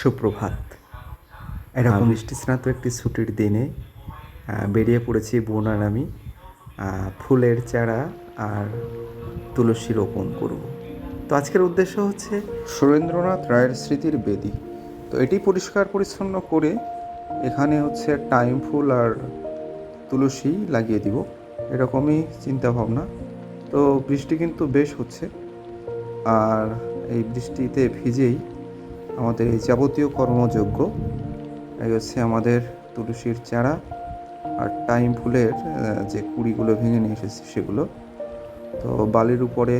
সুপ্রভাত। এরকম বৃষ্টিস্নাত একটি ছুটির দিনে বেরিয়ে পড়েছি বোন আর আমি ফুলের চারা আর তুলসী রোপণ করব। তো আজকের উদ্দেশ্য হচ্ছে সুরেন্দ্রনাথ রায়ের স্মৃতির বেদি। তো এটি পরিষ্কার পরিচ্ছন্ন করে এখানে হচ্ছে টাইম ফুল আর তুলসী লাগিয়ে দিব। এরকমই চিন্তা ভাবনা তো বৃষ্টি কিন্তু বেশ হচ্ছে। আর এই বৃষ্টিতে ভিজেই আমাদের এই যাবতীয় কর্মযোগ্য এই হচ্ছে আমাদের তুলসীর চারা আর টাইম ফুলের যে কুড়িগুলো ভেঙে নিয়ে এসেছি সেগুলো। তো বালির উপরে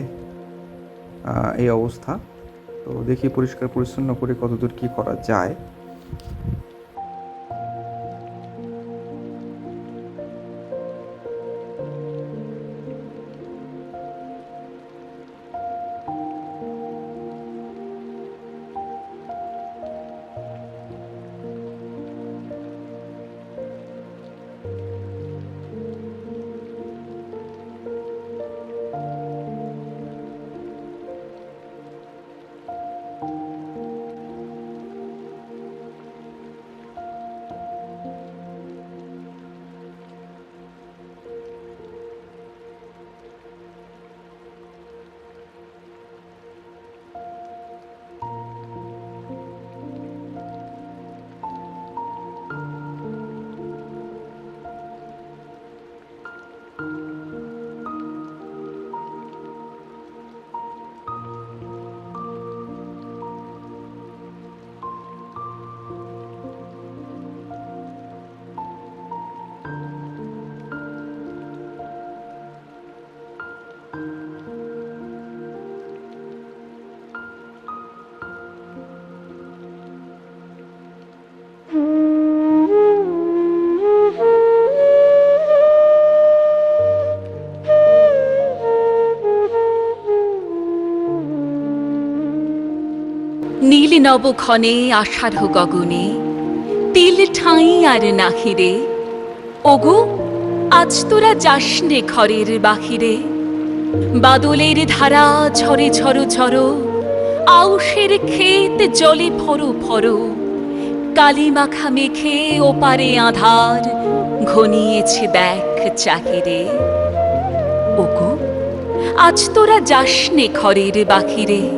এই অবস্থা। তো দেখি পরিষ্কার পরিচ্ছন্ন করে কতদূর কি করা যায়। নীল নবক্ষণে আষাঢ় গগনে, তিল ঠাঁই আর নাহিরে, ওগো, আজ তোরা যাসনে ঘরের বাহিরে। বাদলের ধারা ঝরে ঝরো ঝরো, আউশের ক্ষেত জলে ফরো ফরো কালি মাখা মেখে ওপারে আধার ঘনিয়েছে দেখ চাহিরে। ওগো, আজ তোরা যাসনে ঘরের বাহিরে।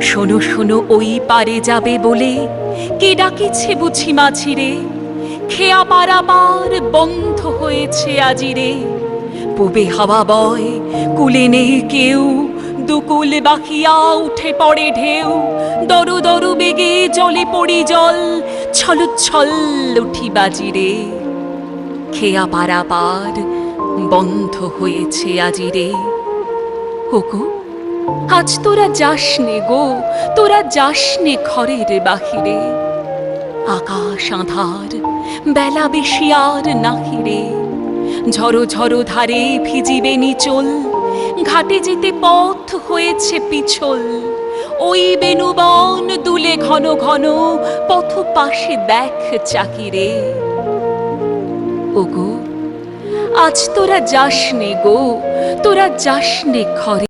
শোনো শোনো, ওই পারে যাবে বলে। কে ডাকিছে বুঝি মাঝিরে? খেয়া পারাবার বন্ধ হয়েছে আজিরে। পুবে হাওয়া বয়, কুলে নেই কেউ। দুকুল বাকিয়া উঠে পড়ে ঢেউ। দরু দরু বেগে জলে পড়ি জল। ছল উঠি বাজিরে। খেয়া পারাবার বন্ধ হয়েছে আজিরে। ওগো আজ তোরা যাস নে গো, তোরা যাস নে ঘরের বাহিরে। আকাশ আধার, বেলা বেশি আর নাহিরে ঝড়ো ঝড়ো ধারে ভিজিবে নিচল, ঘাটে যেতে পথ হয়েছে পিছল। ওই বেনুবন দুলে ঘন ঘন পথ পাশে দেখ চাকিরে। ওগো, আজ তোরা যাস নে গো, তোরা যাস নে ঘরে।